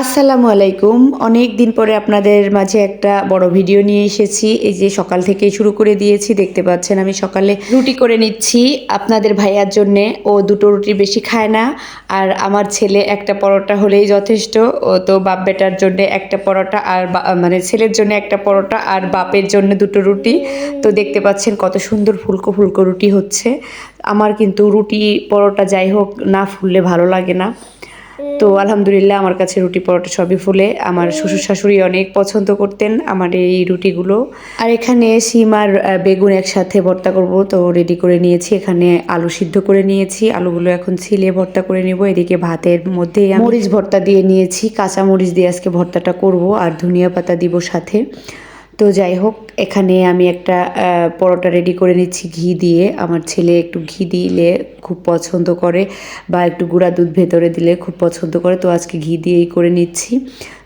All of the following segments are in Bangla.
আসসালামু আলাইকুম। অনেক দিন পরে আপনাদের মাঝে একটা বড় ভিডিও নিয়ে এসেছি। এই যে সকাল থেকেই শুরু করে দিয়েছি, দেখতে পাচ্ছেন আমি সকালে রুটি করে নিচ্ছি। আপনাদের ভাইয়ার জন্যে ও দুটো রুটি বেশি খায় না। আর আমার ছেলে একটা পরোটা হলেই যথেষ্ট। ও তো বাপ বেটার জন্য একটা পরোটা আর মানে ছেলের জন্য একটা পরোটা আর বাপের জন্য দুটো রুটি। তো দেখতে পাচ্ছেন কত সুন্দর ফুলকো ফুলকো রুটি হচ্ছে। আমার কিন্তু রুটি, পরোটা যাই হোক না ফুললে ভালো লাগে না। তো আলহামদুলিল্লাহ আমার কাছে রুটি পরোটা সবই ফুলে। আমার শ্বশুর শাশুড়ি অনেক পছন্দ করতেন আমার এই রুটিগুলো। আর এখানে সিম আর বেগুন একসাথে ভর্তা করব তো রেডি করে নিয়েছি। এখানে আলু সিদ্ধ করে নিয়েছি। আলুগুলো এখন ছিলে ভর্তা করে নেব। এদিকে ভাতের মধ্যে মরিচ ভর্তা দিয়ে নিয়েছি। কাঁচা মরিচ দিয়ে আজকে ভর্তাটা করব আর ধনিয়া পাতা দিব সাথে। তো যাই হোক এখানে আমি একটা পরোটা রেডি করে নিচ্ছি ঘি দিয়ে। আমার ছেলে একটু ঘি দিলে খুব পছন্দ করে বা একটু গুঁড়া দুধ ভেতরে দিলে খুব পছন্দ করে। তো আজকে ঘি দিয়েই করে নিচ্ছি।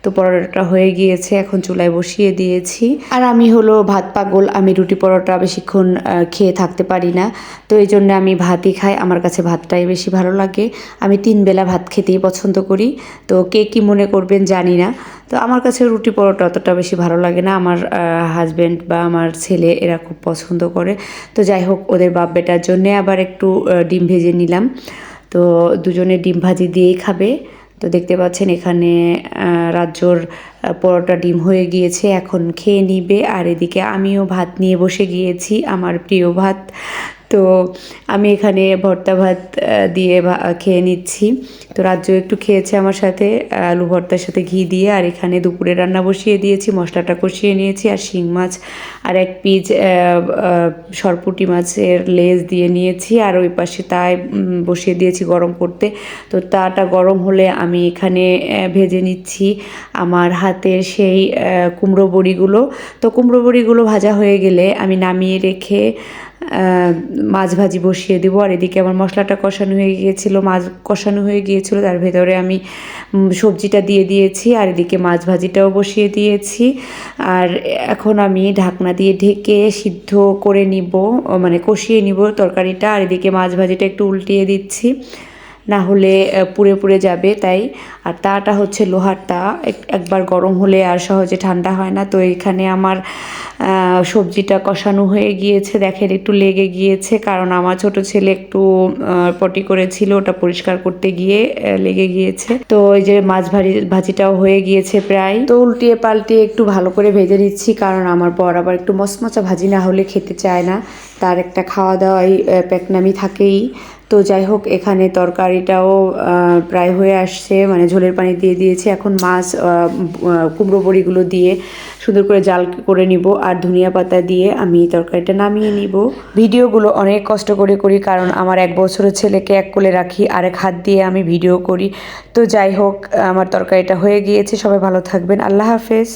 তো পরোটাটা হয়ে গিয়েছে, এখন চুলায় বসিয়ে দিয়েছি। আর আমি হলো ভাত পাগল, আমি রুটি পরোটা বেশিক্ষণ খেয়ে থাকতে পারি না। তো এই জন্য আমি ভাতই খাই, আমার কাছে ভাতটাই বেশি ভালো লাগে। আমি তিন বেলা ভাত খেতেই পছন্দ করি। তো কে কী মনে করবেন জানি না। তো আমার কাছে রুটি পরোটা অতটা বেশি ভালো লাগে না। আমার হাজব্যান্ড বা আমার ছেলে এরা খুব পছন্দ করে। তো যাই হোক, ওদের বাপ বেটার জন্যে আবার একটু ডিম ভেজে নিলাম। তো দুজনে ডিম ভাজি দিয়েই খাবে। তো দেখতে পাচ্ছেন এখানে রাজ্যর পরোটা ডিম হয়ে গিয়েছে। এখন খেয়ে নিবে। আর এদিকে আমিও ভাত নিয়ে বসে গিয়েছি, আমার প্রিয় ভাত। তো আমি এখানে ভর্তা ভাত দিয়ে খেয়ে নিচ্ছি। তো রাজ্য একটু খেয়েছে আমার সাথে, আলু ভর্তার সাথে ঘি দিয়ে, আর এখানে দুপুরে রান্না বসিয়ে দিয়েছি, মশলাটা কষিয়ে নিয়েছি, আর শিং মাছ, আর এক পিস সরপুটি মাছের লেজ দিয়ে নিয়েছি, আর ওই পাশে তাই বসিয়ে দিয়েছি গরম করতে। তো তাটা গরম হলে আমি এখানে ভেজে নিচ্ছি আমার হাতের সেই কুমড়ো বড়িগুলো। তো কুমড়ো বড়িগুলো ভাজা হয়ে গেলে আমি নামিয়ে রেখে মাছ ভাজি বসিয়ে দেবো। আর এদিকে আমার মশলাটা কষানো হয়ে গিয়েছিল, মাছ কষানো হয়ে গিয়েছিল, তার ভেতরে আমি সবজিটা দিয়ে দিয়েছি আর এদিকে মাছ ভাজিটাও বসিয়ে দিয়েছি। আর এখন আমি ঢাকনা দিয়ে ঢেকে সিদ্ধ করে নিব মানে কষিয়ে নিব তরকারিটা। আর এদিকে মাছ ভাজিটা একটু উল্টিয়ে দিচ্ছি, না হলে পুড়ে পুড়ে যাবে তাই। আর তাটা হচ্ছে লোহার তা একবার গরম হলে আর সহজে ঠান্ডা হয় না। তো এখানে আমার সবজিটা কষানো হয়ে গিয়েছে। দেখেন, একটু লেগে গিয়েছে কারণ আমার ছোট ছেলে একটু পটি করেছিল, ওটা পরিষ্কার করতে গিয়ে লেগে গিয়েছে। তো ওই যে মাছ ভাজি, ভাজিটাও হয়ে গিয়েছে প্রায়। তো উল্টিয়ে পাল্টিয়ে একটু ভালো করে ভেজে নিচ্ছি কারণ আমার বর আবার একটু মচমচা ভাজি না হলে খেতে চায় না। তার একটা খাওয়া দাওয়াই প্যাকনামি থাকেই। তো যাই হোক, এখানে তরকারিটাও প্রায় হয়ে আসছে। মানে ঝোলের পানি দিয়ে দিয়েছে। এখন মাছ কুমড়ো বড়িগুলো দিয়ে সুন্দর করে জাল করে নিব। আর ধনিয়া পাতা দিয়ে আমি তরকারিটা নামিয়ে নিব। ভিডিওগুলো অনেক কষ্ট করে করি কারণ আমার এক বছরের ছেলেকে এক কোলে রাখি আর এক হাত দিয়ে আমি ভিডিও করি। তো যাই হোক, আমার তরকারিটা হয়ে গিয়েছে, সবাই ভালো থাকবেন। আল্লাহ হাফেজ।